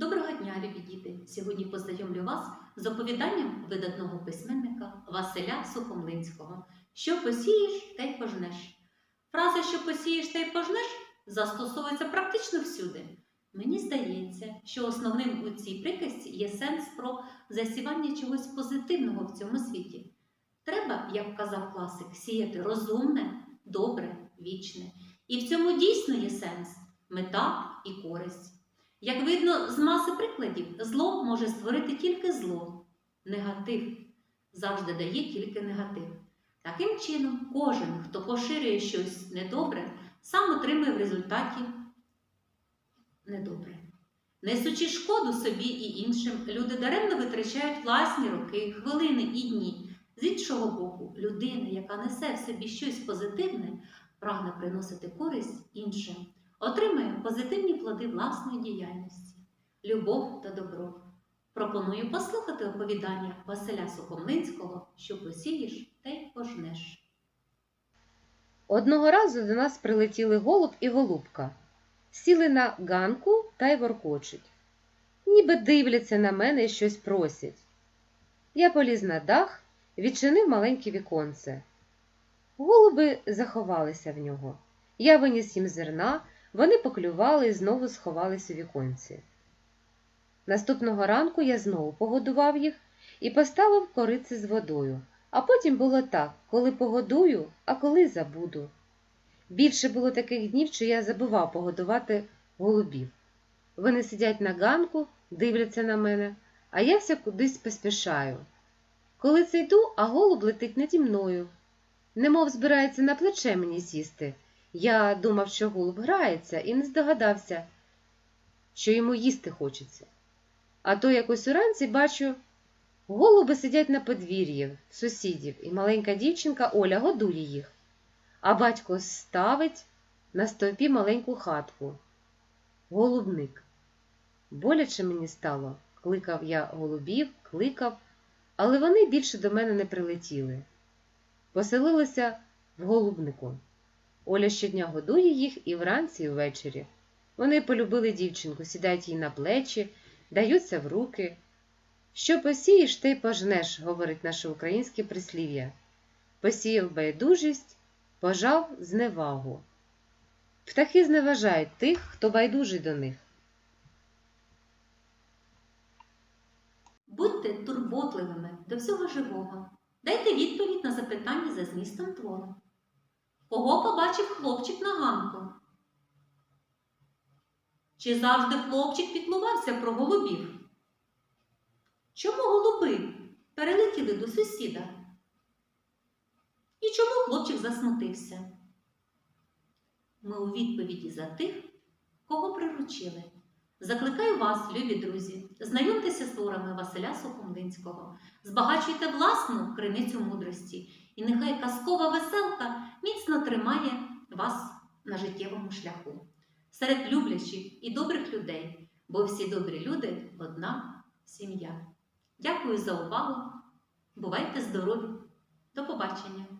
Доброго дня, любі діти! Сьогодні познайомлю вас з оповіданням видатного письменника Василя Сухомлинського. Що посієш, те й пожнеш. Фраза що посієш, те й пожнеш застосовується практично всюди. Мені здається, що основним у цій приказці є сенс про засівання чогось позитивного в цьому світі. Треба, як казав класик, сіяти розумне, добре, вічне. І в цьому дійсно є сенс, мета і користь. Як видно з маси прикладів, зло може створити тільки зло. Негатив завжди дає тільки негатив. Таким чином, кожен, хто поширює щось недобре, сам отримує в результаті недобре. Несучи шкоду собі і іншим, люди даремно витрачають власні роки, хвилини і дні. З іншого боку, людина, яка несе в собі щось позитивне, прагне приносити користь іншим отримує позитивні плоди власної діяльності, любов та добро. Пропоную послухати оповідання Василя Сухомлинського, що посієш, те й пожнеш. Одного разу до нас прилетіли голуб і голубка, сіли на ганку та й воркочуть. Ніби дивляться на мене і щось просять. Я поліз на дах, відчинив маленьке віконце. Голуби заховалися в нього. Я виніс їм зерна, вони поклювали і знову сховались у віконці. Наступного ранку я знову погодував їх і поставив кориці з водою. А потім було так, коли погодую, а коли забуду. Більше було таких днів, що я забував погодувати голубів. Вони сидять на ганку, дивляться на мене, а я все кудись поспішаю. Коли це йду, а голуб летить наді мною. Немов збирається на плече мені сісти. Я думав, що голуб грається, і не здогадався, що йому їсти хочеться. А то якось уранці бачу, голуби сидять на подвір'ї сусідів, і маленька дівчинка Оля годує їх, а батько ставить на стовпі маленьку хатку. Голубник. Боляче мені стало. Кликав я голубів, кликав, але вони більше до мене не прилетіли. Поселилися в голубнику. Оля щодня годує їх і вранці, і ввечері. Вони полюбили дівчинку, сідають їй на плечі, даються в руки. Що посієш, й пожнеш, говорить наше українське прислів'я. Посіяв байдужість, пожав зневагу. Птахи зневажають тих, хто байдужий до них. Будьте турботливими до всього живого. Дайте відповідь на запитання за змістом твору. Кого побачив хлопчик на ганку? Чи завжди хлопчик піклувався про голубів? Чому голуби перелетіли до сусіда? І чому хлопчик засмутився? Ми у відповіді за тих, кого приручили. Закликаю вас, любі друзі, знайомтеся з творами Василя Сухомлинського, збагачуйте власну криницю мудрості, і нехай казкова веселка міцно тримає вас на життєвому шляху серед люблячих і добрих людей, бо всі добрі люди одна сім'я. Дякую за увагу. Бувайте здорові! До побачення!